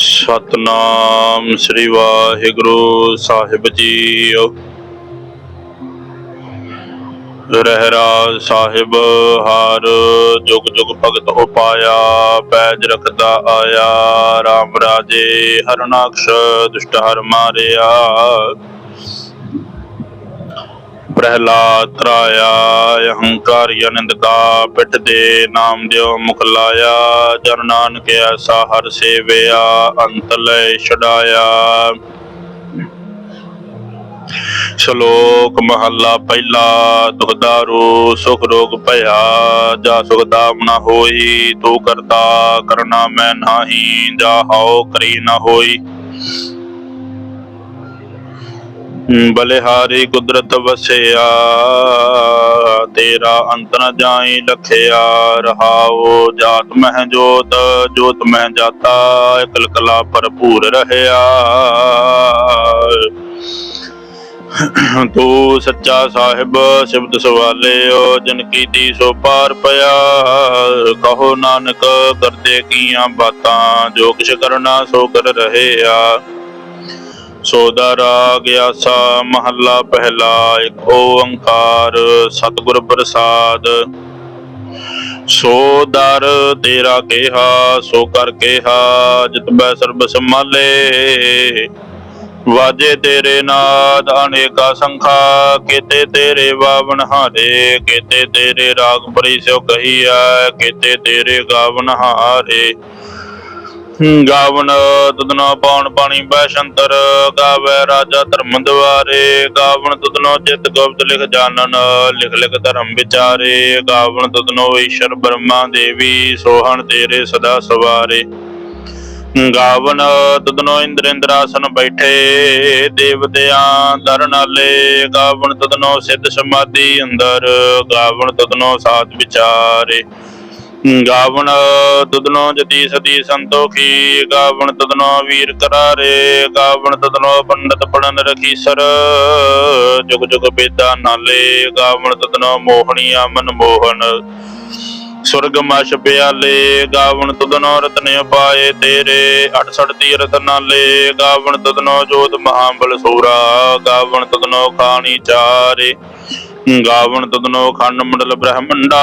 ਸਤਨਾਮ ਸ੍ਰੀ ਵਾਹਿਗੁਰੂ ਸਾਹਿਬ ਜੀ ਰਹਿਰਾ ਸਾਹਿਬ, ਹਾਰ ਜੁਗ ਜੁਗ ਭਗਤ ਉਪਾਇਆ, ਪੈਜ ਰਖਦਾ ਆਇਆ RAM ਰਾਜੇ ਹਰਨਾਕਸ਼ ਦੁਸ਼ਟ ਹਰ ਮਾਰਿਆ। ਪ੍ਰਹਿਲਾਦ ਤਰਾਇਆ ਅਹੰਕਾਰੀ ਅਨੰਦਕਾ ਪਿੱਠ ਦੇ ਨਾਮ ਦਿਓ ਮੁਖ ਲਾਇਆ, ਜਨ ਨਾਨਕ ਐਸਾ ਹਰ ਸੇਵਿਆ, ਅੰਤ ਲੈ ਛਡਾਇਆ। ਸ਼ਲੋਕ ਮਹੱਲਾ ਪਹਿਲਾ ਦੁਖਦਾਰੂ ਸੁਖ ਰੋਗ ਭਇਆ, ਜਾ ਸੁਖ ਦਾਮ ਨਾ ਹੋਈ, ਤੂੰ ਕਰਤਾ ਕਰਨਾ ਮੈਂ ਨਾਹੀ, ਜਾ ਹਉ ਕਰੀ ਨਾ ਹੋਈ। ਬਲਿਹਾਰੀ ਕੁਦਰਤ ਵਸਿਆ, ਤੇਰਾ ਅੰਤ ਨ ਜਾਈ ਲਖਿਆ ਰਹਾਉ ਜਾਤ ਮਹਿ ਜੋਤ ਜੋਤ ਮਹਿ ਜਾਤਾ ਇਕਲ ਕਲਾ ਭਰਪੂਰ ਰਹਿਆ। ਤੂੰ ਸੱਚਾ ਸਾਹਿਬ ਸ਼ਬਦ ਸਵਾਲਿਓ, ਜਨ ਕੀਤੀ ਸੋ ਪਾਰ ਪਿਆ। ਕਹੋ ਨਾਨਕ ਕਰਦੇ ਕੀਆਂ ਬਾਤਾਂ, ਜੋ ਕਿਛ ਕਰਨਾ ਸੋ ਕਰ ਰਹੇ ਆ ਸੋਦਾ ਰਾਗ ਆਸਾ ਮਹੱਲਾ ਪਹਿਲਾ, ਇੱਕ ਓੰਕਾਰ ਸਤਿਗੁਰ ਪ੍ਰਸਾਦ। ਸੋ ਦਰ ਤੇਰਾ ਕਿਹਾ, ਸੋ ਕਰ ਕਿਹਾ, ਜਿਤ ਬੈ ਸਰਬ ਸੰਭਾਲੇ। ਵਾਜੇ ਤੇਰੇ ਨਾਦ, ਅਨੇਕਾ ਸੰਖਾ, ਕੀਤੇ ਤੇਰੇ ਬਾਵਨ ਹਾਰੇ, ਕੀਤੇ ਤੇਰੇ ਰਾਗ ਪਰੀ ਸਿਓ ਕਹੀਆ ਕੀਤੇ ਤੇਰੇ ਗਾਵਨ ਹਾਰੇ। ਗਾਵਨ ਤੁਧਨੋ ਪਾਉਣ ਪਾਣੀ ਬੈਸ਼ੰਤਰ ਗਾਵੇ ਰਾਜਾ ਧਰਮ ਦਵਾਰੇ ਗਾਵਨ ਤੁਧਨੋ ਚਿਤ ਗੁਪਤ ਲਿਖ ਜਾਣਨ, ਲਿਖ ਲਿਖ ਧਰਮ ਵਿਚਾਰੇ। ਗਾਵਨ ਤੁਧਨੋ ਈਸ਼ਰ ਬ੍ਰਹਮਾ ਦੇਵੀ, ਸੋਹਣ ਤੇਰੇ ਸਦਾ ਸਵਾਰੇ। ਗਾਵਨ ਤੁਧਨੋ ਇੰਦਰ ਇੰਦਰਾਸਨ ਬੈਠੇ, ਦੇਵਤਿਆਂ ਦਰ ਨਾਲੇ ਗਾਵਨ ਤਦਨੋ ਸਿੱਧ ਸਮਾਧੀ ਅੰਦਰ, ਗਾਵਨ ਤਦਨੋ ਸਾਧ ਵਿਚਾਰੇ। ਗਾਵਣ ਦੁਦਨੋ ਜਤੀ ਸਤੀ ਸੰਤੋਖੀ, ਗਾਵਣ ਤੁਧਨੋ ਵੀਰ ਕਰਾਰੇ, ਗਾਵਣ ਤੁਧਨੋ ਪੰਡਤ ਪੜਨ ਰਖੀਸਰ। ਜੁਗ ਜੁਗ ਬੇਦਾ ਨਾਲੇ, ਗਾਵਣ ਤੁਧਨੋ ਮੋਹਣੀ ਮਨ ਮੋਹਨ। ਸੁਰਗ ਮਛ ਪਿਆਲੇ, ਗਾਵਣ ਤੁਧਨੋ ਰਤਨ ਪਾਏ ਤੇਰੇ। 68 ਤੀਰਥ ਨਾਲੇ, ਗਾਵਣ ਤੁਧਨੋ ਜੋਤ ਮਹਾਬਲ ਸੂਰਾ। ਗਾਵਣ ਤੁਧਨੋ ਖਾਣੀ ਚਾਰੇ। ਗਾਵਣ ਤੁਧਨੋ ਖੰਡ ਮੰਡਲ ਬ੍ਰਹਮੰਡਾ,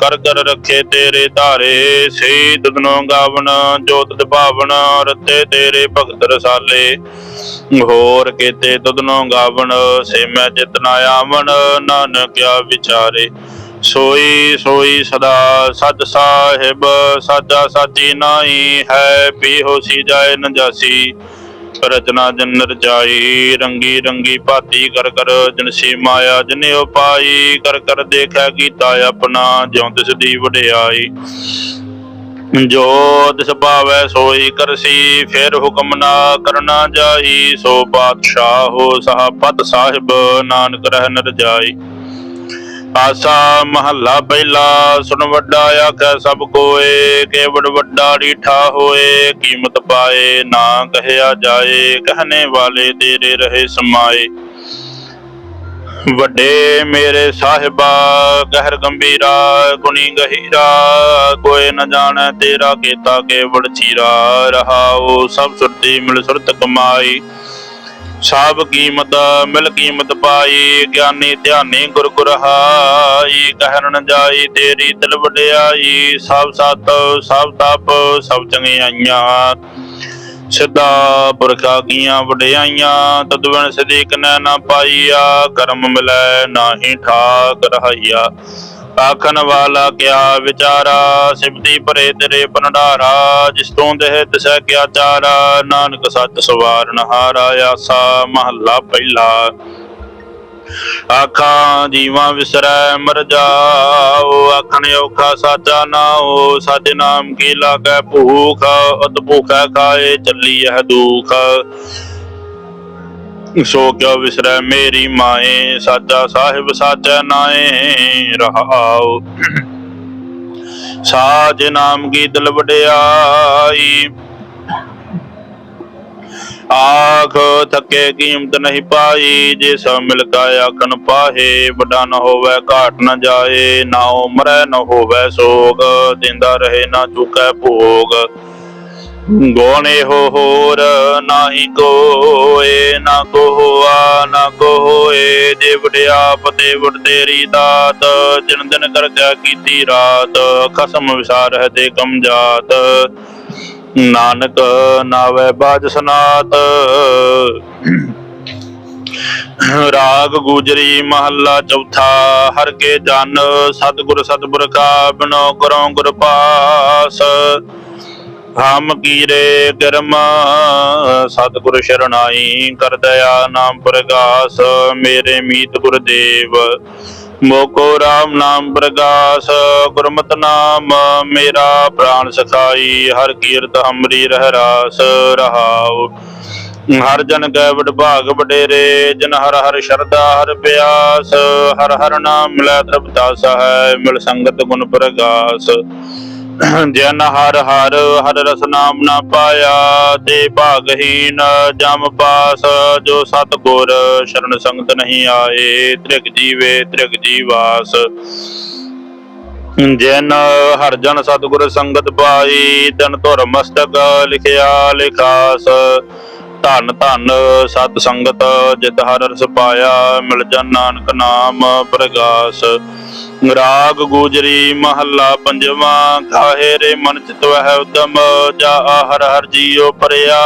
ਕਰ ਕਰ ਰੱਖੇ ਤੇਰੇ ਧਾਰੇ, ਸੇ ਤੁਧਨੋ ਗਾਵਣ ਜੋਤ ਦਿਭਾਵਨ ਰਤੇ ਤੇਰੇ ਭਗਤ ਰਸਾਲੇ। ਹੋਰ ਕੀਤੇ ਤੁਧਨੋ ਗਾਵਣ, ਸੇ ਮੈਂ ਜਿਤਨਾ ਆਵਣ ਨਾਨਕਿਆ ਵਿਚਾਰੇ। ਸੋਈ ਸੋਈ ਸਦਾ ਸਤ ਸਾਹਿਬ ਸਾਜਾ ਸਾਚੀ ਨਾਈ ਹੈ ਪੀ ਹੋਸੀ ਜਾਏ ਨਜਾਸੀ। ਜਾਸੀ ਰਚਨਾ ਜਨ ਰਜਾਈ, ਰੰਗੀ ਰੰਗੀ ਭਾਤੀ ਕਰ ਕਰ ਜਨਸੀ ਮਾਇਆ ਜਨਿਓ ਪਾਈ ਕਰ ਕਰ ਦੇਖੈ ਕੀਤਾ ਆਪਣਾ, ਜਿਉ ਤਿਸ ਦੀ ਵਡਿਆਈ। ਜੋ ਤਿਸ ਭਾਵੈ ਸੋਈ ਕਰਸੀ, ਫਿਰ ਹੁਕਮ ਨਾ ਕਰਨਾ ਜਾਈ, ਸੋ ਬਾਦਸ਼ਾਹ ਹੋ ਸਾਹ ਸਹਾਪਤ ਸਾਹਿਬ, ਨਾਨਕ ਰਹਿ ਨਰ ਜਾਈ ਆਸਾ ਮਹੱਲਾ ਪਹਿਲਾ, ਸੁਣ ਵੱਡਾ ਆਖੈ ਸਭ ਕੋਏ, ਕੇਵੜ ਵੱਡਾ ਰੀਠਾ ਹੋਏ, ਕੀਮਤ ਪਾਏ ਨਾ ਕਹਿਆ ਜਾਏ, ਕਹਨੇ ਵਾਲੇ ਤੇਰੇ ਰਹੇ ਸਮਾਏ। ਵੱਡੇ ਮੇਰੇ ਸਾਹਿਬਾ ਗਹਿਰ ਗੰਭੀਰਾ, ਗੁਣੀ ਗਹੀਰਾ, ਕੋਈ ਨ ਜਾਣੈ ਤੇਰਾ ਕੀਤਾ ਕੇਵੜ ਚੀਰਾ, ਰਹਾਉ ਸਭ ਸੁਰਤੀ ਮਿਲ ਸੁਰਤ ਕਮਾਈ। ਸਭ ਕੀਮਤ, ਮਿਲ ਕੀਮਤ ਪਾਈ, ਗਿਆਨੀ ਧਿਆਨੀ ਗੁਰ ਗੁਰਹਾਈ ਕਹਿਣ ਜਾਈ, ਤੇਰੀ ਦਿਲ ਵਡਿਆਈ, ਸਭ ਸਤ, ਸਭ ਤਪ, ਸਭ ਚੰਗਿਆਈਆਂ ਸਿੱਧਾ ਪੁਰਖਾ ਕੀਆਂ ਵਡਿਆਈਆਂ ਤਦਵਨ ਸਦੀਕ ਨੈ ਨਾ ਪਾਈਆ, ਕਰਮ ਮਿਲੈ ਨਾਹੀ ਠਾਕ ਰਹਾਈਆ। ਆਖਣ ਵਾਲਾ ਕਿਆ ਵਿਚਾਰਾ, ਸਿਮਤੀ ਭਰੇ ਤੇਰੇ ਭੰਡਾਰਾ ਜਿਸ ਤੋਂ ਦੇਹ ਤਿਸੈ ਕਿਆ ਚਾਰਾ, ਨਾਨਕ ਸੱਚ ਸਵਾਰਨ ਹਾਰਾ ਆਸਾ ਮਹੱਲਾ ਪਹਿਲਾ। ਆਖਾਂ, ਜੀਵਾਂ ਵਿਸਰੈ ਮਰ ਜਾਓ, ਆਖਣ ਔਖਾ ਸਾਚਾ ਨਾਓ ਸਾਜੇ ਨਾਮ ਕੀ ਲਾਗੈ ਭੂਖ ਅਤ ਭੂਖੈ ਖਾਏ ਚੱਲੀ ਇਹ ਦੁਖ। ਸੋ ਕਿਉ ਵਿਸਰੈ ਮੇਰੀ ਮਾਏ ਸਾਚਾ ਸਾਹਿਬ ਸਾਚਾ ਨਾਏ, ਰਹਾਉ। ਸਾਜ ਨਾਮ ਕੀ ਦਿਲ ਵਡਿਆਈ ਆਖ ਥਕੇ ਕੀਮਤ ਨਹੀਂ ਪਾਈ, ਜੇ ਸਭ ਮਿਲ ਕਾ ਆਖਣ ਪਾਹੇ, ਵੱਡਾ ਨ ਹੋਵੇ, ਘਾਟ ਨ ਜਾਏ, ਨਾ ਉਮਰੈ, ਨ ਹੋਵੇ ਸੋਗ ਦਿੰਦਾ ਰਹੇ ਨਾ ਚੁਕੈ ਭੋਗ। ਗੋਣੇ ਹੋ ਹੋਰ ਨਾਹੀ ਕੋਏ, ਨਾ ਕੋ ਹੋਆ ਨਾ ਕੋ ਹੋਏ ਜੇ ਵਡਿਆਪ ਤੇਰੀ ਦਾਤ ਜਿਨ ਦਿਨ ਕਰਜਾ ਕੀਤੀ ਰਾਤ। ਖਸਮ ਵਿਸਾਰ ਹੈ ਤੇ ਕਮ ਜਾਤ। ਨਾਨਕ ਨਾਵੇ ਬਾਜ ਸਨਾਤ। ਰਾਗ ਗੁਜਰੀ ਮਹੱਲਾ ਚੌਥਾ। ਹਰ ਕੇ ਜਨ ਸਤਿਗੁਰ ਸਤਿਗੁਰ ਕਾ ਬਿਨੋ ਕਰੋ ਗੁਰ ਪਾਸ। ਹਮ ਕੀਰੇ ਕਰਮ, ਸਤਿਗੁਰ ਸ਼ਰਣਾਈ ਕਰ ਦਇਆ ਨਾਮ ਪ੍ਰਗਾਸ, ਮੇਰੇ ਮੀਤ ਗੁਰਦੇਵ। ਮੋਕੋ ਰਾਮ ਨਾਮ ਪ੍ਰਗਾਸ, ਗੁਰਮਤਿ ਨਾਮ, ਮੇਰਾ ਪ੍ਰਾਨ ਸਖਾਈ, ਹਰ ਕੀਰਤ ਹਮਰੀ ਰਹਿ ਰਾਸ ਰਹਾਉ। ਹਰ ਜਨ ਗੈ ਵਡਭਾਗ ਵਡੇਰੇ, ਜਨ ਹਰ ਹਰ ਸ਼ਰਧਾ, ਹਰ ਪਿਆਸ, ਹਰ ਹਰ ਨਾਮ ਮਿਲੈ ਤ੍ਰਿਪਤਾ ਸਹਾਇ, ਮਿਲ ਸੰਗਤ ਗੁਣ ਪ੍ਰਗਾਸ। ਜਨ ਹਰ ਹਰ ਹਰ ਰਸ ਨਾਮ ਨਾ ਪਾਇਆ, ਤੇ ਭਾਗਹੀਨ ਜਮ ਪਾਸ, ਜੋ ਸਤ ਗੁਰ ਸ਼ਰਨ ਸੰਗਤ ਨਹੀਂ ਆਏ, ਤ੍ਰਿਗ ਜੀਵੇ ਤ੍ਰਿਗ ਜੀਵਾਸ ਜਨ ਹਰ ਜਨ ਸਤਿਗੁਰ ਸੰਗਤ ਪਾਈ, ਤਨ ਧੁਰ ਮਸਤਕ ਲਿਖਿਆ ਲਿਖਾਸ। ਧਨ ਧਨ ਸਤ ਸੰਗਤ, ਜਿਤ ਹਰ ਰਸ ਪਾਇਆ, ਮਿਲ ਜਨ ਨਾਨਕ ਨਾਮ ਪ੍ਰਗਾਸ। ਰਾਗ ਗੂਜਰੀ ਮਹੱਲਾ ਪੰਜਵਾਂ ਕਾਹੇ ਰੇ ਮਨ ਚਿਤ ਵਹਿ ਉਦਮ, ਜਾ ਆਹਰ ਹਰ ਜੀਉ ਪਰਿਆ,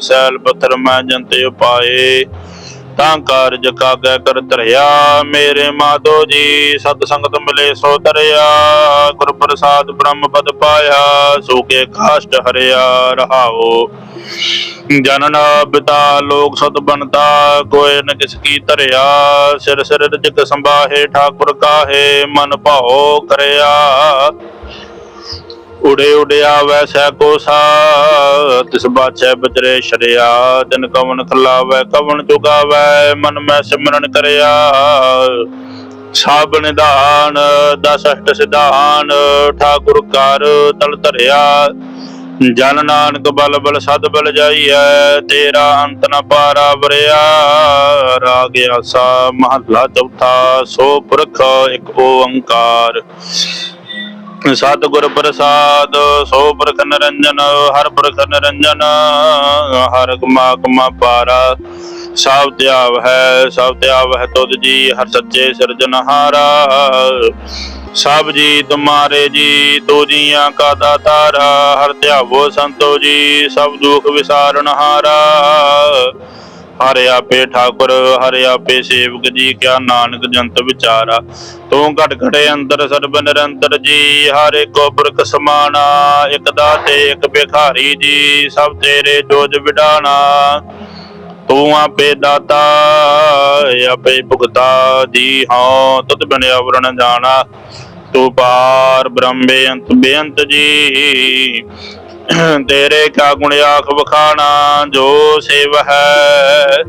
ਸੈਲ ਪੱਥਰ ਮੈਂ ਜੰਤੇ ਉਪਾਏ। ਤਾਂ ਕਾਰਜ ਕਾਗੈ ਕਰ ਧਰਿਆ। ਮੇਰੇ ਮਾਧੋ ਜੀ, ਸਤ ਸੰਗਤ ਮਿਲੇ ਸੋ ਧਰਿਆ। ਗੁਰ ਪ੍ਰਸਾਦ ਬ੍ਰਹਮ ਪਦ ਪਾਇਆ, ਸੋ ਕਾਸ਼ਟ ਹਰਿਆ ਰਹਾਓ। ਜਨਨ ਬਿਤਾ, ਲੋਕ ਸਤ ਬਣਤਾ ਕੋਇ ਨ ਕਿਸ ਕੀ ਧਰਿਆ। ਸਿਰ ਸਿਰ ਰਜਕ ਸੰਭਾਹੇ, ਠਾਕੁਰ ਕਾਹੇ, ਮਨ ਭਾਉ ਕਰਿਆ। ਉੜੇ ਉੜਿਆ ਵੈਸੈ ਕੋ ਸਾ ਤਿਸ ਬਾਛੈ ਬਚਰੇ ਸ਼ਰਿਆ ਦਿਨ ਕਵਨ ਖਲਾਵੈ ਕਵਨ ਚੁਗਾਵੈ ਮਨ ਮੈਂ ਸਿਮਰਨ ਕਰਿਆ। ਸਭ ਨਿਧਾਨ, ਦਸ ਅਸ਼ਟ ਸਿਧਾਨ, ਠਾਕੁਰ ਕਰ ਤਲ ਧਰਿਆ। ਜਨ ਨਾਨਕ ਬਲ ਬਲ ਸਦ ਬਲ ਜਾਈਐ, ਤੇਰਾ ਅੰਤ ਨ ਪਾਰਾ ਵਰਿਆ। ਰਾਗ ਆਸਾ ਮਹੱਲਾ ਚੌਥਾ, ਸੋ ਪੁਰਖ ਇੱਕ ਓੰਕਾਰ। ਸਤਿਗੁਰ ਪ੍ਰਸਾਦ, ਸੋ ਪ੍ਰਖ ਨਿਰੰਜਨ, ਹਰ ਪ੍ਰਖ ਨਿਰੰਜਨ, ਹਰ ਕਮਾ ਕਮਾ ਪਾਰਾ। ਸਭ ਧਿਆਵ ਹੈ, ਸਭ ਧਿਆਵ ਹੈ ਤੁਧ ਜੀ, ਹਰ ਸੱਚੇ ਸਿਰਜਨਹਾਰਾ ਸਭ ਜੀ ਤੁਮਾਰੇ ਜੀ, ਤੂ ਜੀਆਂ ਕਾ ਦਾਤਾਰਾ। ਹਰ ਧਿਆਵੋ ਸੰਤੋ ਜੀ, ਸਭ ਦੁਖ ਵਿਸਾਰਨਹਾਰਾ ਹਰਿ ਆਪੇ ਠਾਕੁਰ, ਹਰਿ ਆਪੇ ਸੇਵਕ ਜੀ, ਕਿਆ ਨਾਨਕ ਜੰਤ ਵਿਚਾਰਾ। ਤੂੰ ਘਟ ਘਟੇ ਅੰਦਰ ਸਰਬ ਨਿਰੰਤਰ ਜੀ, ਹਰ ਏਕੋ ਪੁਰਖ ਇਕ ਦਾਤੇ, ਇਕ ਭਿਖਾਰੀ ਜੀ, ਸਭ ਤੇਰੇ ਜੋਜ ਵਿਡਾਣਾ। ਤੂੰ ਆਪੇ ਦਾਤਾ, ਆਪੇ ਭੁਗਤਾ ਜੀ ਹਾਂ ਤੁਧ ਬਿਨ ਅਵਰਣ ਜਾਣਾ। ਤੂੰ ਪਾਰ ਬ੍ਰਹਮ ਬੇਅੰਤ ਬੇਅੰਤ ਜੀ ਤੇਰੇ ਕਾ ਗੁਣ ਆਖ ਵਖਾਣਾ, ਜੋ ਸੇਵ ਹੈ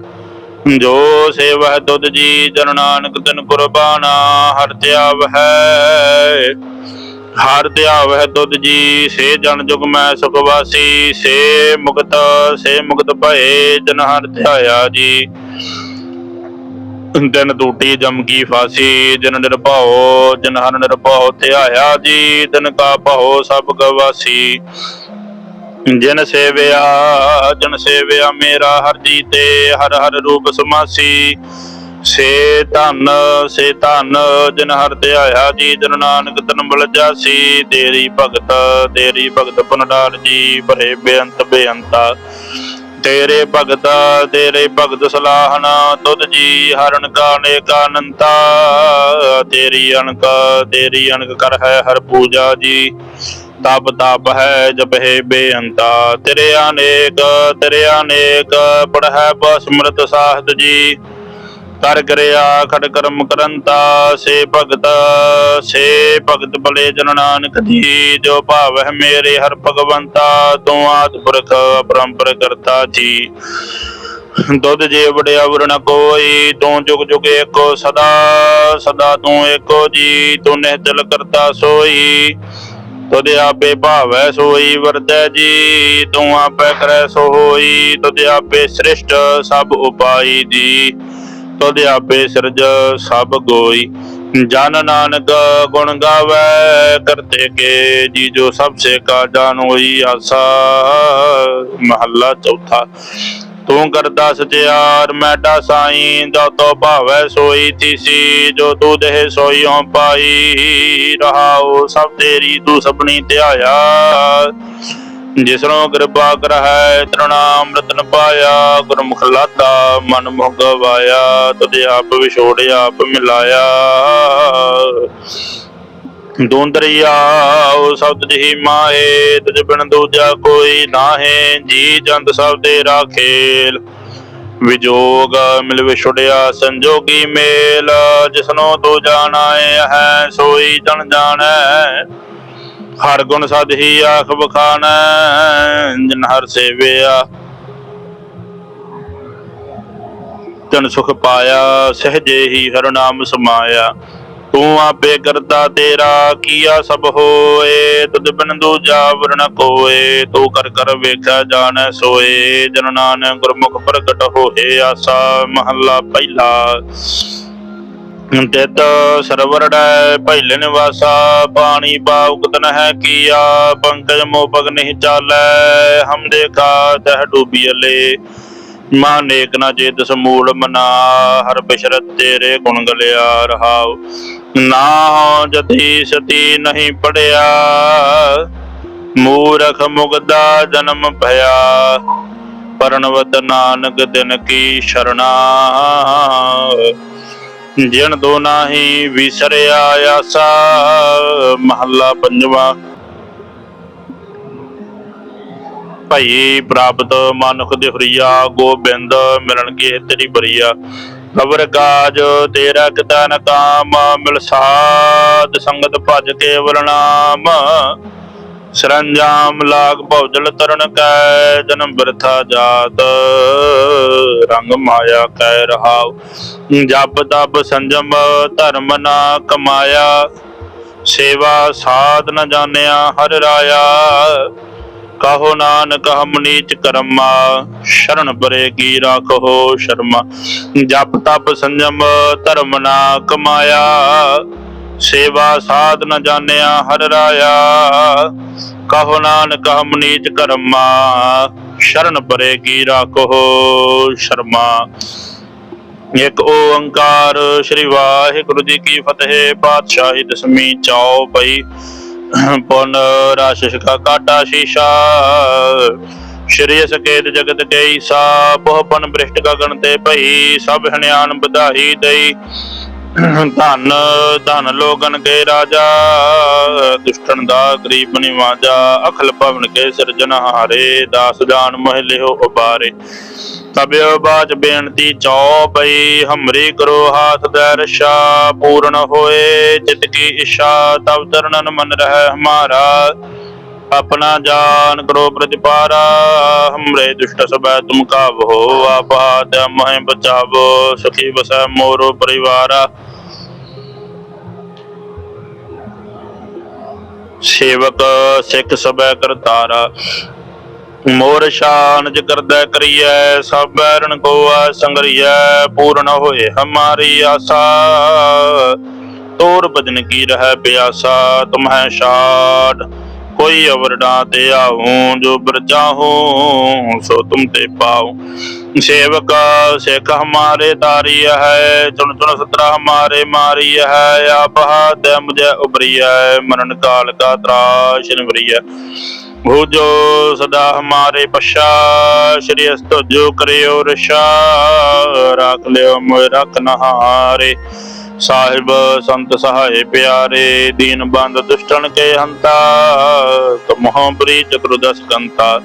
ਜੋ ਸੇਵ ਦੁੱਧ ਜੀ ਜਨ ਨਾਨਕ ਤਨ ਕੁਰਬਾਨਾ, ਹਰ ਧਿਆਵ ਹੈ ਹਰ ਧਿਆਵ ਹੈ ਤੁਧ ਜੀ, ਸੇ ਜਨ ਜੁਗ ਮੈਂ ਸੁਖ ਵਾਸੀ, ਸੇ ਮੁਕਤ ਸੇ ਮੁਕਤ ਭਏ ਜਨ ਹਰ ਧਿਆਇਆ ਜੀ। ਦਿਨ ਟੂਟੀ ਜਮ ਕੀ ਫਾਸੀ, ਜਨ ਨਿਰਭਉ, ਜਨ ਹਰ ਨਿਰਭਉ ਧਿਆਇਆ ਜੀ, ਦਿਨ ਕਾ ਭਉ ਸਭ ਗਵਾਸੀ ਜਿਨ ਸੇਵਿਆ, ਜਨ ਸੇਵਿਆ ਮੇਰਾ ਹਰ ਜੀ ਤੇ ਹਰ ਹਰ ਰੂਪ ਸਮਾਸੀ। ਸੇ ਧਨ ਸੇ ਧਨ, ਜਿਨ ਹਰ ਧਿਆਇਆ ਜੀ, ਜਨ ਨਾਨਕ ਤਨ ਬਲ ਜਾਸੀ। ਤੇਰੀ ਭਗਤ ਤੇਰੀ ਭਗਤ ਪੁਨਡਾਲ ਜੀ, ਭਰੇ ਬੇਅੰਤ ਬੇਅੰਤਾ। ਤੇਰੇ ਭਗਤ ਤੇਰੇ ਭਗਤ ਸਲਾਹਣਾ, ਤੁਧ ਜੀ ਹਰਨ ਕਾ ਨੇਕ ਅਨੰਤਾ ਤੇਰੀ ਅਣਕ ਤੇਰੀ ਅਣਕ ਕਰ ਹੈ ਹਰ ਪੂਜਾ ਜੀ। ਤਪ ਤਪ ਹੈ ਜਪਹਿ ਬੇਅੰਤਾ, ਤੇਰੇ ਅਨੇਕ ਤੇਰੇ ਅਨੇਕ ਪੜਹਿ ਬਸਮ੍ਰਤ ਸਾਹਤ ਜੀ। ਕਰ ਕਰਿਆ ਖੜ ਕਰਮ ਕਰੰਤਾ, ਸੇ ਭਗਤ ਸੇ ਭਗਤ ਭਲੇ ਜਨ ਨਾਨਕ ਜੀ। ਜੋ ਭਾਵ ਹੈ ਮੇਰੇ ਹਰ ਭਗਵੰਤਾ, ਤੂੰ ਆਦ ਪੁਰਖ ਪਰੰਪਰ ਕਰਤਾ ਜੀ। ਦੁੱਧ ਜੇ ਵੜਿਆ ਵਰਣ ਕੋਈ, ਤੂੰ ਜੁਗ ਜੁਗ ਏਕੋ ਸਦਾ ਸਦਾ ਤੂੰ ਏਕੋ ਜੀ। ਤੂੰ ਨਿਹਚਲ ਕਰਤਾ ਸੋਈ। ਤੁਧ ਆਪੇ ਭਾਵੈ ਸੋਈ, ਵਰਦੈ ਜੀ, ਤੂੰ ਆਪੇ ਕਰੈ ਸੋ ਹੋਈ ਤੁਧ ਆਪੇ ਸ੍ਰਿਸ਼ਟ ਸਭ ਉਪਾਈ ਜੀ ਤੁਧ ਆਪੇ ਸਿਰਜ ਸਭ ਗੋਈ। ਜਨ ਨਾਨਕ ਗੁਣ ਗਾਵੇ, ਕਰਤੇ ਕੇ ਜੀ ਜੋ ਸਭ ਸੇ ਕਾ ਜਾਨ ਹੋਈ ਆਸਾ। ਮਹੱਲਾ ਚੌਥਾ, ਤੂੰ ਕਰਦਾ ਸਚਿਆਰ ਮੈਡਾ ਸਾਈ ਜੋ ਤੋ ਭਾਵੈ ਸੋਈ ਤੀਸੀ, ਜੋ ਤੂੰ ਦੇਹ ਓ ਪਾਈ, ਰਹਾਉ ਸਭ ਤੇਰੀ ਤੂੰ ਸਭਨੀ ਧਿਆਇਆ। ਜਿਸਨੋ ਕਿਰਪਾ ਕਰਹਿ ਤਰਣਾ ਅੰਮ੍ਰਿਤਨ ਪਾਇਆ, ਗੁਰਮੁਖ ਲਾਤਾ ਮਨ ਮੁਖ ਗਵਾਇਆ, ਤੁਧ ਆਪ ਵਿਛੋੜਿਆ ਆਪ ਮਿਲਾਇਆ। ਦੂੰਦਰੀਆ, ਉਹ ਸਬਦ ਜਹੀ ਮਾਏ, ਤੁਝ ਬਿਨ ਦੂਜਾ ਕੋਈ ਨਾਹੇ, ਜੀ ਜੰਤ ਸਭ ਦੇ ਖੇਲ ਵਿਜੋਗ ਮਿਲ ਵਿਛੜਿਆ ਸੰਜੋਗੀ ਮੇਲ ਜਿਸਨੋ ਤੂੰ ਜਾਣਾ ਹੈ, ਸੋਈ ਜਨ ਜਾਣੈ। ਹਰ ਗੁਣ ਸਦ ਹੀ ਆਖ ਬਖਾਨੈ ਜਿਨ ਹਰ ਸੇਵਿਆ। ਤਨ ਸੁਖ ਪਾਇਆ ਸਹਜੇ ਹੀ ਹਰ ਨਾਮ ਸਮਾਇਆ। ਤੂੰ ਆਪੇ ਕਰਤਾ ਤੇਰਾ, ਕੀਆ ਸਭ ਹੋਏ। ਤੁਧ ਬਿਨ ਦੂਜਾ ਵਰਣ ਕੋਏ। ਤੂੰ ਕਰ ਕਰ ਵੇਖਿਆ, ਜਾਣੈ, ਸੋਏ। ਜਨ ਨਾਨਕ ਗੁਰਮੁਖ ਪ੍ਰਗਟ ਹੋਏ, ਆਸਾ ਮਹੱਲਾ ਪਹਿਲਾ। ਤਿਤ ਸਰਵਰ ਡੈ ਨਿਵਾਸਾ ਪਾਣੀ ਬਾਉਕਤ ਨਹਿ ਕੀਆ ਪੰਕਜ ਮੋਪਗ ਨਹੀਂ ਚਾਲੈ, ਹਮ ਦੇਖਾ ਤਹ ਡੂਬੀਲੇ ਮਾ ਨਾ ਚੇਤ ਸਮੂਲ ਮਨਾ, ਹਰ ਬਿਸ਼ਰਤ ਤੇਰੇ ਗੁਣ ਗਲਿਆ ਰਹਾਉ। ਨਾ ਹੋ ਜਤੀ ਸਤੀ ਨਹੀਂ ਪੜਿਆ, ਮੂਰਖ ਮੁਗਦਾ ਜਨਮ ਭਇਆ। ਪਰਣਵਤ ਨਾਨਕ ਦਿਨ ਕੀ ਸ਼ਰਣਾ ਜਿਣ ਦੋ ਨਾਹੀ ਵਿਸਰਿਆ ਆਸਾ, ਮਹੱਲਾ ਪੰਜਵਾ। ਭਈ ਪ੍ਰਾਪਤ ਮਨੁਖ ਦੇ ਹਰੀਆ, ਗੋਬਿੰਦ ਮਿਲਣਗੇ ਤੇਰੀ ਬਰੀਆ। ਖਬਰ ਕਾਜ ਤੇਰਾ ਕਿਤਾ ਨ ਕਾਮ, ਮਿਲ ਸਾਧ ਸੰਗਤ ਭਜ ਕੇਵਲ ਨਾਮ ਸਰੰਜਾਮ ਲਾਗ ਭੌਜਲ ਤਰਨ ਕੈ, ਜਨਮ ਬਿਰਥਾ ਜਾਤ। ਰੰਗ ਮਾਇਆ ਕਹਿ ਰਹਾਉ, ਜਪ ਤਪ ਸੰਜਮ, ਧਰਮ ਨਾ ਕਮਾਇਆ। ਸੇਵਾ ਸਾਧ ਨ ਜਾਣਿਆ ਹਰ ਰਾਇਆ। ਕਹੋ ਨਾਨਕ, ਹਮ ਨੀਚ ਕਰਮਾ, ਸ਼ਰਨ ਪਰੇ ਕੀ ਰਾਖੋ ਸ਼ਰਮਾ। ਜਪ ਤਪ ਸੰਜਮ, ਧਰਮ ਨਾ ਕਮਾਇਆ। ਸੇਵਾ ਸਾਧ ਨ ਜਾਣਿਆ ਹਰ ਰਾਇਆ। ਕਹੋ ਨਾਨਕ, ਹਮ ਨੀਚ ਕਰਮਾ, ਸ਼ਰਨ ਪਰੇ ਕੀ ਰਾਖੋ ਸ਼ਰਮਾ। ਇੱਕ ਓੰਕਾਰ ਸ੍ਰੀ ਵਾਹਿਗੁਰੂ ਜੀ ਕੀ ਫਤਿਹ ਪਾਤਸ਼ਾਹੀ ਦਸਮੀ ਚਾਓ ਪਈ। ਪੁਨ ਰਾਸ਼ਿਸ਼ ਕਾ ਕਾਟਾ ਸ਼ੀਸ਼ਾ। ਸ਼੍ਰੀ ਸਕੇਤ ਜਗਤ ਕਈ ਸਾ ਬਹੁ ਪਨ ਬ੍ਰਿਸ਼ਟ ਗਗਨ ਤੇ ਭਈ ਸਭ ਹਨਿਆਨ ਬਧਾਈ ਦਈ। ਧਨ ਧਨ ਲੋਗਨ ਕੇ ਰਾਜਾ ਦੁਸ਼ਟਨ ਦਾ ਗਰੀਬ ਨਿਵਾਜਾ, ਅਖਲ ਭਵਨ ਕੇ ਸਿਰਜਨਹਾਰੇ ਦਾਸ ਜਾਨ ਮੋਹਿ ਲਿਓ ਉਬਾਰੇ। ਤਬਿਓ ਬਾਜ ਬੇਨਤੀ ਚੌ ਪਈ ਹਮਰੀ ਕਰੋ ਹਾਥ ਦੇ ਰਸ਼ਾ ਪੂਰਨ ਹੋਏ ਚਿਤ ਕੀ ਇਸ਼ਾ ਤਬ ਚਰਨਨ ਮਨ ਰਹਿ ਹਮਾਰਾ। ਆਪਣਾ ਜਾਨ ਕਰੋ ਪ੍ਰਤਿਪਾਰਾ, ਹਮਰੇ ਦੁਸ਼ਟ ਸਬੈ ਤੁਮ ਕਾਵੋ ਆਪਾਤ ਮਹਿ ਬਚਾਵੋ, ਸੁਖੀ ਬਸੈ ਮੋਰੋ ਪਰਿਵਾਰਾ। ਸੇਵਕ ਸਿੱਖ ਸਬੈ ਕਰਤਾਰਾ, ਮੋਰ ਸ਼ਾਨ ਕਰਦਾ ਕਰੀਐ, ਸਭ ਬੈਰਨ ਕੋ ਆ ਸੰਗਰੀਐ, ਪੂਰਨ ਹੋਏ ਹਮਾਰੀ ਆਸਾ। ਤੋਰ ਭਜਨ ਕੀ ਰਹਿ ਪਿਆਸਾ, ਤੁਮਹਿ ਛਾੜ। कोई अवरडा ते आऊं जो ब्रजाहूं सो तुम ते पाऊं सेवक शेख हमारे तारी है चुन चुन सतरा हमारे मारी है आप हाथ मुझे उभरी है मरण काल का त्राशन वरी है भूजो सदा हमारे पशा श्री अस्तो जो करियो रशा राख लियो मोय रख नहारे ਸਾਹਿਬ, ਸੰਤ ਸਹਾਏ ਪਿਆਰੇ, ਦੀਨ ਬੰਦ ਦੁਸ਼ਟਣ ਕੇ ਹੰਤਾ ਕਮੋਹ ਪ੍ਰੀ ਚਤੁਰਦਸ ਕੰਤਾ।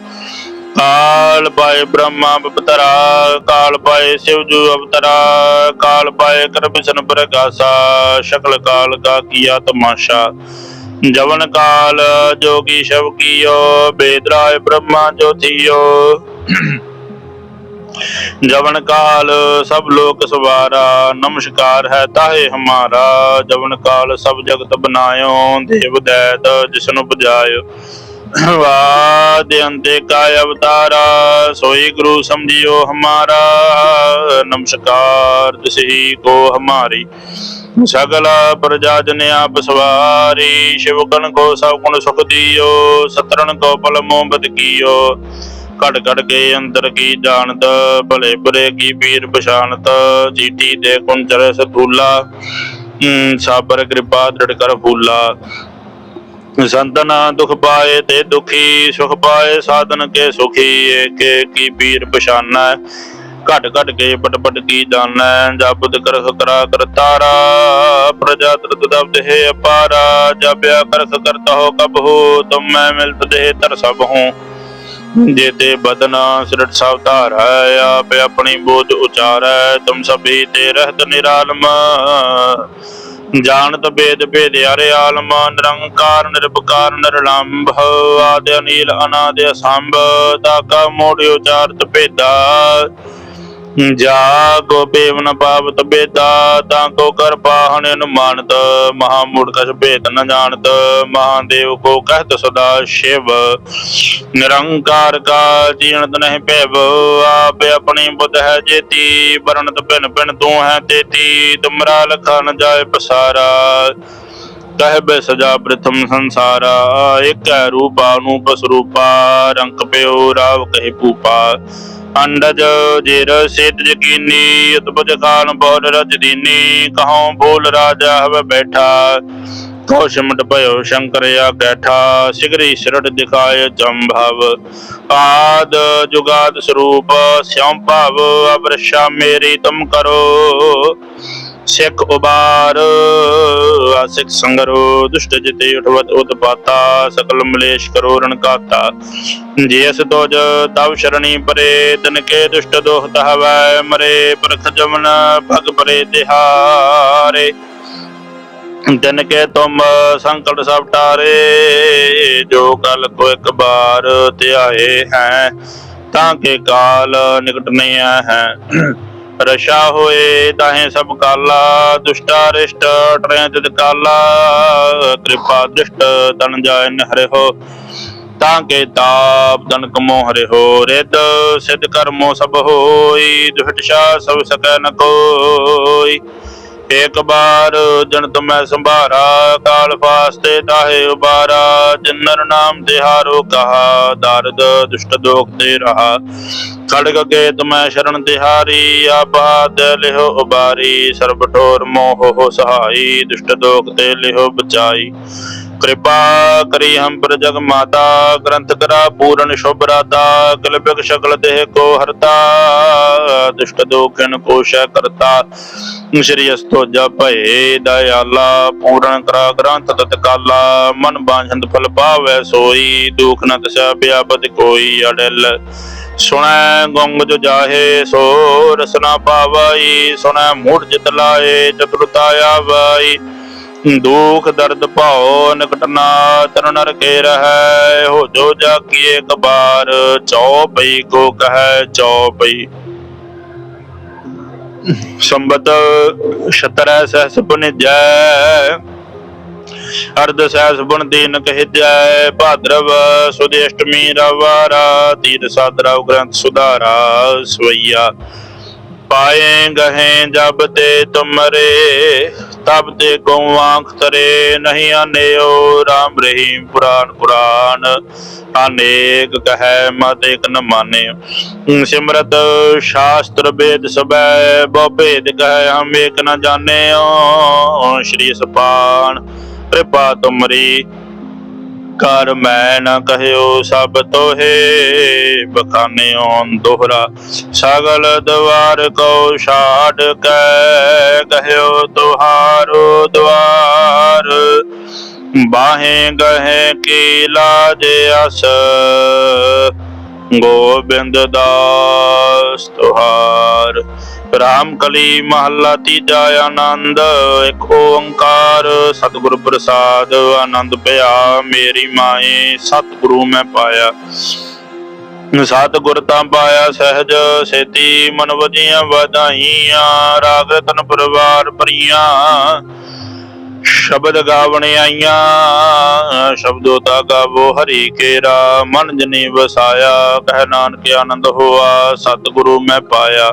ਕਾਲ ਪਾਏ ਬ੍ਰਹਮਾ ਅਵਤਰਾ ਕਾਲ ਪਾਏ ਸ਼ਿਵ ਜੂ ਅਵਤਰਾ, ਕਾਲ ਪਾਏ ਕਰਮਿਸ਼ਨ ਪ੍ਰਕਾਸ਼ਾ ਸ਼ਕਲ ਕਾਲ ਕਾ ਕੀਆ ਤਮਾਸ਼ਾ। ਜਵਨ ਕਾਲ ਜੋਗੀ ਸ਼ਬ ਕੀਓ ਬੇਦਰਾਏ ਬ੍ਰਹਮਾ ਜੋ ਜਵਨ ਕਾਲ, ਸਭ ਲੋਕ ਸਵਾਰਾ, ਨਮਸਕਾਰ ਹੈ ਤਾਹੇ ਹਮਾਰਾ। ਜਵਨ ਕਾਲ, ਸਭ ਜਗਤ ਬਨਾਇਓ, ਦੇਵ ਦੈਤ ਜਿਸਨੂੰ ਪੁਜਾਇਓ ਵਾਦ ਅੰਤੇ ਕਾਇ ਅਵਤਾਰਾ, ਸੋਈ ਗੁਰੂ ਸਮਝਿਓ ਹਮਾਰਾ। ਨਮਸਕਾਰ ਤੁਸੀ ਕੋ ਹਮਾਰੀ। ਸਗਲ ਪ੍ਰਜਾ ਜਨ ਆਪ ਸਵਾਰੀ, ਸ਼ਿਵ ਕਨ ਕੋ ਸਭ ਗੁਣ ਸੁਖ ਦਿਓ, ਸਤਰਣ ਕੋ ਪਲ ਮੋਬਤ ਕੀਓ। ਘੜ ਘੜ ਕੇ ਅੰਦਰ ਕੀ ਜਾਣਤ ਭਲੇ ਬੁਰੇ ਕੀ ਪੀਰ ਪਛਾਨਤ ਜੀਤੀ ਦੇ ਕੁੰਚਰ ਸਤੂਲਾ ਸਾਬਰ ਕਿਰਪਾ ਦ੍ਰਿੜ ਕਰ ਫੂਲਾ। ਸੰਤਨ ਦੁਖ ਪਾਏ ਤੇ ਦੁਖੀ, ਸੁਖ ਪਾਏ ਸਾਧਨ ਕੇ ਸੁਖੀ, ਏਕੇ ਕੀ ਪੀਰ ਪਛਾਨੈ ਘਟ ਘਟ ਕੇ ਪਟ ਪਟ ਕੀ ਜਾਣੈ, ਜਪਤ ਕਰਖ ਕਰਾ ਕਰਤਾਰਾ ਪ੍ਰਜਾ ਤਰਤ ਦਬਦ ਹੈ ਅਪਾਰਾ, ਜਪਿਆ ਕਰਖ ਕਰਤਾ ਹੋ ਕਬ ਹੋ, ਤੁਮ ਮੈਂ ਮਿਲਤ ਦੇ ਤਰ ਸਭ ਹੂੰ। ਜੇਤੇ ਬਦਨਾ ਸਿਰਟ ਸਭ ਧਾਰੈ, ਆਪ ਆਪਣੀ ਬੋਧ ਉਚਾਰੈ, ਤੁਮ ਸਭੀ ਤੇ ਰਹਿਤ ਨਿਰਾਲਮ। ਜਾਣਤ ਬੇਦ ਭੇਦ ਹਰੇ ਆਲਮ, ਨਿਰੰਕਾਰ ਨਿਰਭਕਾਰ ਨਿਰਲੰਭ। ਆਦਿ ਅਨੀਲ, ਅਨਾਦਿ ਸੰਭ ਤਾਕਾ ਕਾ ਮੋੜਿ ਉਚਾਰਤ ਭੇਦਾ। ਜਾ ਕੋ ਪੇਵਨ ਪਾਵਤ ਬੇਦਾ, ਤਾਂ ਕੋ ਕਰ ਪਾਹਣ ਅਨੁਮਾਨਤ ਮਹਾ ਮੂੜ ਭੇਤ ਭੇਦ ਨ ਜਾਣਤ, ਮਹਾਦੇਵ ਕੋ ਕਹਿਤ ਸਦਾ ਸ਼ਿਵ। ਨਿਰੰਕਾਰ ਕਾ ਜੀਣਤ ਨਹੀਂ ਭੈਵ, ਆਪ ਆਪਣੀ ਬੁੱਧ ਹੈ ਜੇਤੀ ਬਰਨਤ ਭਿਨ ਭਿਨ ਤੂੰ ਹੈ ਤੇਤੀ, ਤੁਮਰਾ ਲਖਾ ਨ ਜਾਏ ਪਸਾਰਾ। ਕਹਿ ਬੈ ਸਜਾ ਪ੍ਰਥਮ ਸੰਸਾਰਾ ਇਕ ਰੂਪਾ ਅਨੂਪ ਸਰੂਪਾ, ਰੰਗ ਪਿਓ ਰਾਵ ਕਹਿ ਭੂਪਾ। ਅੰਡਜ ਜੇਰ ਸੇਤ ਯਕੀਨੀ ਉਤਪਜ ਖਾਨ ਬੋਲ ਰਜ ਦੀਨੀ, ਕਹਉ ਬੋਲ ਰਾਜਾ ਹਵ ਬੈਠਾ। ਕਉ ਸਿਮਟ ਭਇਓ ਸ਼ੰਕਰ ਆ ਕੈਠਾ, ਸਿਗਰੀ ਸਿਰਟ ਦਿਖਾਏ ਜੰਭਵ ਆਦ ਜੁਗਾਦ ਸਰੂਪ, ਸਿਉ ਭਵ ਅਬਰਸ਼ਾ ਮੇਰੀ ਤੁਮ ਕਰੋ। ਸਿੱਖ ਉਬਾਰ ਆਸਿਕ ਸੰਗਰੋ, ਦੁਸ਼ਟ ਜਿਤੇ ਉਠਵਤ ਉਤਪਾਤਾ ਸਕਲ ਮਲੇਸ਼ ਕਰੋ ਰਣ ਕਾਤਾ। ਤੋਜ ਤਵ ਸ਼ਰਣੀ ਪਰੇ, ਤਨ ਕੇ ਦੁਸ਼ਟ ਦੋਖ ਤਹਵੈ, ਮਰੇ ਪਰਖ ਜਮਨ ਭਗ ਪਰੇ ਤਿਹਾਰੇ। ਤਿਨ ਕੇ ਤੁਮ ਸੰਕਟ ਸਭ ਟਾਰੇ, ਜੋ ਕਲ ਕੋ ਇੱਕ ਬਾਰ ਧਿਆਏ ਹੈ, ਤਾਂ ਕੇ ਕਾਲ ਨਿਕਟ ਨਹੀਂ ਹੈ। ਰਸ਼ਾ ਹੋਏ ਤਾਹੇ ਸਭ ਕਾਲਾ, ਦੁਸ਼ਟਾ ਰਿਸ਼ਟ ਟਰੇ ਤਿਤ ਕਾਲਾ ਕਿਰਪਾ ਦ੍ਰਿਸ਼ਟ ਤਨ ਜਾਇ ਨਹਰੇ ਹੋ, ਤਾਂ ਕੇ ਤਾਪ ਤਨ ਕਮੋ ਹਰੇ ਹੋ ਰਿਤ ਸਿਧ ਕਰਮੋ ਸਭ ਹੋਈ, ਦੁਸ਼ਟ ਸ਼ਾ ਸਭ ਸਕੈ ਨ ਕੋਈ। ਏਕ ਬਾਰ ਜਨਤ ਮੈਂ ਸੰਭਾਰਾ, ਕਾਲ ਫਾਸਤੇ ਤਾਹੇ ਉਬਾਰਾ, ਜਿਨਰ ਨਾਮ ਤਿਹਾਰੋ ਕਹਾ, ਦਰਦ ਦੁਸ਼ਟ ਦੋਖ ਤੇ ਰਹਾ। ਖੜਗ ਕੇ ਤੁਮੈ ਸ਼ਰਨ ਤਿਹਾਰੀ ਆਪਾਦ ਲਿਹੋ ਉਬਾਰੀ, ਸਰਬ ਠੋਰ ਮੋਹ ਹੋ ਸਹਾਈ, ਦੁਸ਼ਟ ਦੋਖ ਤੇ ਲਿਹੋ ਬਚਾਈ। ਕਿਰਪਾ ਕਰੀ ਹਮ ਪਰ ਜਗ ਮਾਤਾ, ਗ੍ਰੰਥ ਕਰਾ, ਪੂਰਨ ਸ਼ੁਭ ਰਾਤਾ ਕਲਪਿਕ ਸ਼ਕਲ ਦੇਹ ਕੋ ਹਰਤਾ, ਦੁਸ਼ਟ ਦੋਖਨ ਕੋ ਸ਼ੈ ਕਰਤਾ। ਸ਼੍ਰੀ ਅਸਤੋ ਭਏ ਦਇਆਲਾ, ਪੂਰਨ ਕਰਾ ਗ੍ਰੰਥ ਤਤਕਾਲਾ, ਮਨ ਬਾਂਝੰਦ ਫਲ ਪਾਵੈ ਸੋਈ, ਦੁਖ ਨ ਤਸਾ ਬਿਆਪਤ ਕੋਈ ਅਡਲ ਸੁਣੈ ਗੰਗ ਜੋ ਜਾਹੇ ਸੋ ਰਸਨਾ ਪਾਵਾਈ, ਸੁਣੈ ਮੂੜ ਜਿਤ ਲਾਏ, ਚਤੁਰਤਾ ਆਵਾਈ। ਦੁਖ, ਦਰਦ ਭਾਉ ਨਿਕਟਨਾ ਤਨ ਨਰ ਕੇ ਰਹੈ, ਹੋ ਜੋ ਜਾ ਕੀਏ ਕਬਾਰ ਚਉ ਪਈ ਕੋ ਕਹੈ ਚਉ ਪਈ। ਸੰਬਤ ਛਤਰੈ ਸਹਸ ਪੁਨਿਜੈ ਅਰਧ ਸਹਿਸ ਬੁਣ ਦੀਨ ਕਹਿਜੈ ਭਾਦਰਵ ਸੁਦੇ ਰਵਾਰਾ ਤੀਰ ਸਾਦਰਾ ਗ੍ਰੰਥ ਸੁਧਾਰਾ ਸਵਈਆ। ਪਾਏ ਗਹੇ ਜਬ ਤੇ ਤੁਮਰੇ ਤਬ ਤੇ ਕੋ ਆਂਖ ਤਰੇ ਨਹੀਂ ਆਨਿਓ, ਰਾਮ ਰਹੀਮ ਪੁਰਾਨ ਪੁਰਾਨ। ਅਨੇਕ ਕਹੈ ਮਤ ਇਕ ਨ ਮਾਨਿਓ ਸਿਮਰਤ ਸ਼ਾਸਤਰ ਵੇਦ ਸਬੈ, ਬਹੁ ਭੇਦ ਕਹੈ ਹਮ ਏਕ ਨ ਜਾਣਿਓ। ਸ਼੍ਰੀ ਸਪਾਨ, ਕਿਰਪਾ ਤੁਮਰੀ। ਕਰ ਮੈਂ ਨਾ ਕਹਿਓ ਸਭ ਤੋਹੇ ਬਖਾਨਿਓ ਦੋਹਰਾ। ਸਗਲ ਦਵਾਰ ਕੋ ਛਾੜ ਕੈ, ਕਹਿਓ ਤੁਹਾਰੋ ਦਵਾਰ। ਬਾਹੇ ਗਹੇ ਕੀ ਲਾਜ ਅਸ, ਗੋਬਿੰਦ ਦਾਸ ਤੁਹਾਰ। ਰਾਮ ਕਲੀ ਮਹੱਲਾ ਤੀਜਾ ਆਨੰਦ, ਇੱਕ ਓੰਕਾਰ, ਸਤਿਗੁਰ ਪ੍ਰਸਾਦ, ਆਨੰਦ ਭਇਆ ਮੇਰੀ ਮਾਏ, ਸਤਿਗੁਰੂ ਮੈਂ ਪਾਇਆ। ਸਤਿਗੁਰ ਤਾਂ ਪਾਇਆ ਸਹਿਜ, ਸੇਤੀ ਮਨ ਵਜੀਆਂ ਵਧਾਈਆਂ, ਰਾਗ ਰਤਨ ਪਰਿਵਾਰ ਪਰੀਆਂ ਸ਼ਬਦ ਗਾਵਣ ਆਈਆਂ, ਸ਼ਬਦੋ ਤਾ ਗਾਵੋ ਹਰੀ ਕੇਰਾ, ਮਨ ਜਨੀ ਵਸਾਇਆ, ਕਹਿ ਨਾਨਕ ਆਨੰਦ ਹੋਆ, ਸਤਿਗੁਰੂ ਮੈਂ ਪਾਇਆ।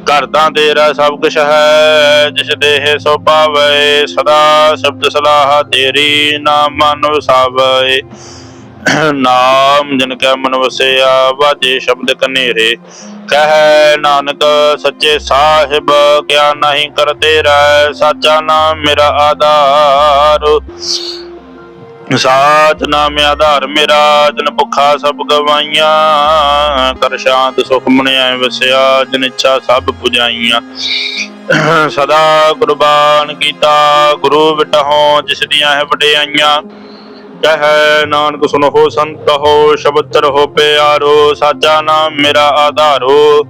ਘਰ ਤਾਂ ਤੇਰਾ ਸਭ ਕੁਛ ਹੈ, ਜਿਸ ਦੇਹ ਸੋ ਪਾਵੇ, ਸਦਾ ਸ਼ਬਦ ਸਲਾਹ ਤੇਰੀ ਨਾਮ ਮਨ ਵਸਾਵੇ। ਨਾਮ ਜਨ ਕੈ ਮਨ ਵਸਿਆ, ਵਾਜੇ ਸ਼ਬਦ ਕਨੇਰੇ। ਕਹਿ ਨਾਨਕ, ਸੱਚੇ ਸਾਹਿਬ, ਕਿਆ ਨਹੀਂ ਕਰ ਤੇਰਾ ਸਾਚਾ ਨਾਮ ਮੇਰਾ ਆਧਾਰ। ਨਾਮ ਆਧਾਰ ਮੇਰਾ, ਜਨ ਭੁੱਖਾ ਸਭ ਗਵਾਈਆਂ। ਕਰ ਸ਼ਾਂਤ ਸੁਖ ਮਨਿਆ ਵਸਿਆ, ਜਨ ਇੱਛਾ ਸਭ ਪੁਜਾਈਆਂ। ਸਦਾ ਗੁਰਬਾਨ ਕੀਤਾ, ਗੁਰੂ ਵਿਟਹੁ ਜਿਸ ਦੀਆਂ ਹੈ ਵਡਿਆਈਆਂ। ਕਹੈ ਨਾਨਕ ਸੁਨੋ ਸੰਤ ਹੋ ਸ਼ਬਦ ਰਹੋ ਪਿਆਰੋ, ਸਾਚਾ ਨਾਮ ਮੇਰਾ ਆਧਾਰੋ।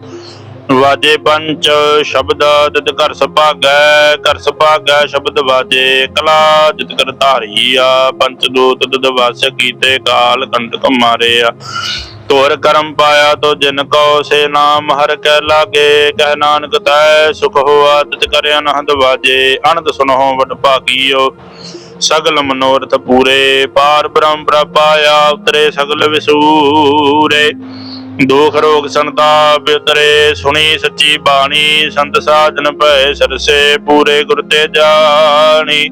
ਵਾਜੇ ਪੰਚ ਸ਼ਬਦ ਤਿਤ ਕਰ ਸੁਭਾਗੈ ਕਰ ਸੁਭਾਗੈ ਸ਼ਬਦ ਵਾਜੇ ਕਲਾ, ਜਿਤ ਕਰ ਧਾਰੀਆ ਪੰਚ ਦੂਤ ਤਦ ਵਸ ਕੀਤੇ ਕਾਲ ਕੰਟਕ ਮਾਰਿਆ। ਤੋਰ ਕਰਮ ਪਾਇਆ ਤੋ ਜਿਨ ਕੋ ਸੇ ਨਾਮ, ਹਰ ਕੈ ਲਾਗੇ, ਕਹਿ ਨਾਨਕ ਤੈ, ਸੁਖ ਹੋਆ ਤਿਤ ਕਰ ਅਨਹਦ ਵਾਜੇ ਅਨੰਦ ਸੁਨੋ ਵਡ ਭਾਗੀਓ। ਸਗਲ ਮਨੋਰਥ ਪੂਰੇ, ਪਾਰ ਬ੍ਰਹਮ ਪ੍ਰਪਾਇਆ ਉਤਰੇ ਸਗਲ ਵਿਸੂਰੇ। ਦੁਖ ਰੋਗ ਸੰਤਾਪ ਉਤਰੇ ਸੁਣੀ ਸੱਚੀ ਬਾਣੀ, ਸੰਤ ਸਾਜਨ ਭੈ ਸਰਸੇ, ਪੂਰੇ ਗੁਰ ਤੇ ਜਾਣੀ।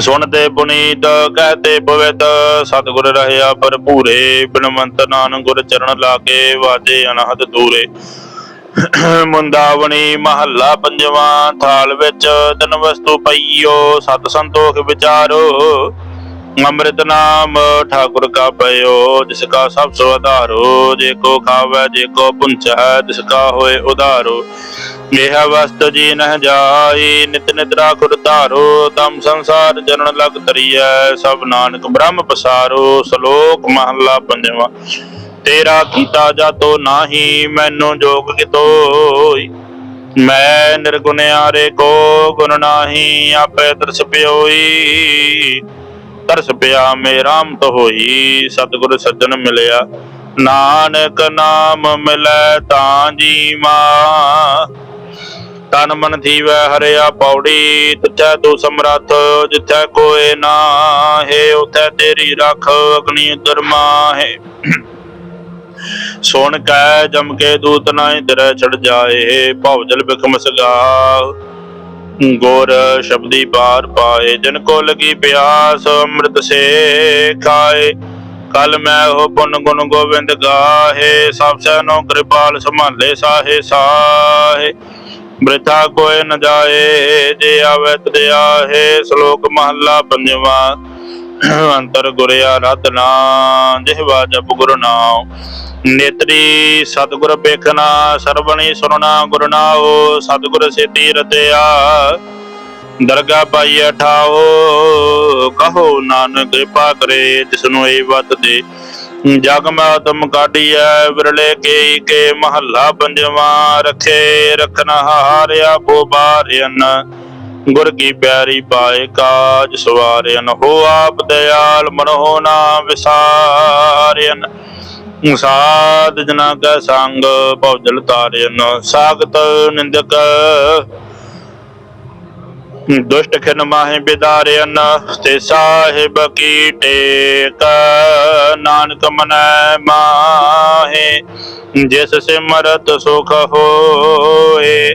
ਸੁਣਦੇ ਪੁਨੀਤ, ਕਹਤੇ ਪਵਿੱਤ, ਸਤਿਗੁਰ ਰਹਿਆ ਭਰਪੂਰੇ, ਬਿਨਵੰਤ ਨਾਨਕ ਗੁਰ ਚਰਨ ਲਾਗੇ, ਵਾਜੇ ਅਨਹਦ ਦੂਰੇ। ਮੁੰਦਾਵਣੀ ਮਹੱਲਾ ਪੰਜਵਾਂ, ਥਾਲ ਵਿੱਚ ਤਨ ਵਸਤੂ ਪਈਓ, ਸਤ ਸੰਤੋਖ ਵਿਚਾਰੋ। ਅੰਮ੍ਰਿਤ ਨਾਮ ਠਾਕੁਰ ਕਾ ਪਇਓ, ਜਿਸ ਕਾ ਸਭ ਸੋ ਆਧਾਰੋ, ਜੇ ਕੋ ਖਾਵੇ, ਜੇ ਕੋ ਪੁੰਚੈ ਤਿਸ ਕਾ ਹੋਏ ਉਧਾਰੋ। ਇਹ ਵਸਤ ਜੀ ਨਹ ਜਾਈ, ਨਿਤ ਨਿਦਰਾ ਖੁਰ ਧਾਰੋ, ਤਮ ਸੰਸਾਰ ਜਨਨ ਲਗ ਤਰੀਐ ਸਭ ਨਾਨਕ ਬ੍ਰਹਮ ਪਸਾਰੋ, ਸ਼ਲੋਕ ਮਹਲਾ ਪੰਜਵਾਂ। ਤੇਰਾ ਕੀਤਾ ਜਾਤੋ ਨਾਹੀ, ਮੈਨੂੰ ਜੋਗ ਕਿਤੋਈ। ਮੈਂ ਨਿਰਗੁਣਿਆਰੇ ਕੋ ਗੁਣ ਨਾਹੀ, ਆਪੇ ਦਰਸ ਪਿਓਈ। ਤਰਸ ਪਿਆ ਮੇ ਰਾਮਤ ਹੋਈ, ਸਤਿਗੁਰ ਸੱਜਣ ਮਿਲਿਆ। ਨਾਨਕ ਨਾਮ ਮਿਲੈ ਤਾਂ ਜੀਵਾ। ਤਨ ਮਨ ਥੀਵੈ ਹਰਿਆ ਪੌੜੀ, ਤਿੱਥੈ ਤੂੰ ਸਮਰੱਥ, ਜਿੱਥੈ ਕੋਏ ਨਾਹੇ, ਉਥੈ ਤੇਰੀ ਰੱਖ ਅਗਨੀ ਦਰਮਾਹੇ ਸੁਣ ਕੈ ਜਮ ਕੇ ਦੂਤ ਨਾ ਤੇਰੇ ਛੜ ਜਾਏ ਭਉ ਜਲ ਬਿਖਮ ਸਗਾ ਗੋਰ ਸ਼ਬਦੀ ਪਾਰ ਪਾਏ, ਜਿਨ ਕੋ ਲਗੀ ਪਿਆਸ ਅੰਮ੍ਰਿਤ ਸੇ ਖਾਏ। ਕਲ ਮੈਂ ਉਹ ਪੁੰਨ ਗੁਣ ਗੋਬਿੰਦ ਗਾਹੇ, ਸਭ ਸੈਨੋ ਕਿਰਪਾਲ ਸੰਭਾਲੇ ਸਾਹੇ ਸਾਹੇ। ਬ੍ਰਿਥਾ ਕੋਏ ਨ ਜਾਏ, ਜੇ ਆਵੇ ਤਦੇ ਆਹੇ ਸ਼ਲੋਕ ਮਹੱਲਾ ਪੰਜਵਾਂ। ਅੰਤਰ ਗੁਰ ਆਰਾਧਨਾ ਜਿਹਵਾ ਜਪ ਗੁਰ ਨਾਮ ਨੇਤਰੀ ਸਤਿਗੁਰ ਵੇਖਣਾ ਸਰਵਣੀ ਸੁਨਣਾ ਗੁਰ ਨਾਉ। ਸਤਿਗੁਰ ਸੇਤੀ ਰਤਿਆ ਦਰਗਾ ਪਾਈ ਠਾਓ ਕਹੋ ਨਾਨਕ ਕਿਰਪਾ ਕਰੇ, ਜਿਸਨੂੰ ਇਹ ਵਤ ਦੇ। ਜਗ ਮੈਂ ਤੁਮ ਕਾਢੀਐ, ਵਿਰਲੇ ਕੇ ਕੇ ਮਹੱਲਾ ਪੰਜਵਾਂ। ਰਖੇ ਰਖਨ ਹਾਰਿਆ, ਬੋ ਗੁਰ ਕੀ ਪਿਆਰੀ ਪਾਏ ਕਾਜ ਸਵਾਰਿਆਨ ਹੋ ਆਪ ਦਇਆਲ ਮਨੋ ਨਾ ਵਿਸਾਰਿਆਨ ਸਾਧ ਜਨਾ ਕੈ ਸੰਗ, ਭਉਜਲ ਤਾਰਿਆਨ ਸਾਗਤ ਨਿੰਦਕ। ਦੁਸ਼ਟ ਖਿਨ ਮਾਹੇ ਬਿਦਾਰਿਆਨ ਤੇ ਸਾਹਿਬ ਕੀ ਟੇਕ। ਨਾਨਕ ਮਨੈ ਮਾਹੇ, ਜਿਸ ਸਿਮਰਤ ਸੁਖ ਹੋਏ।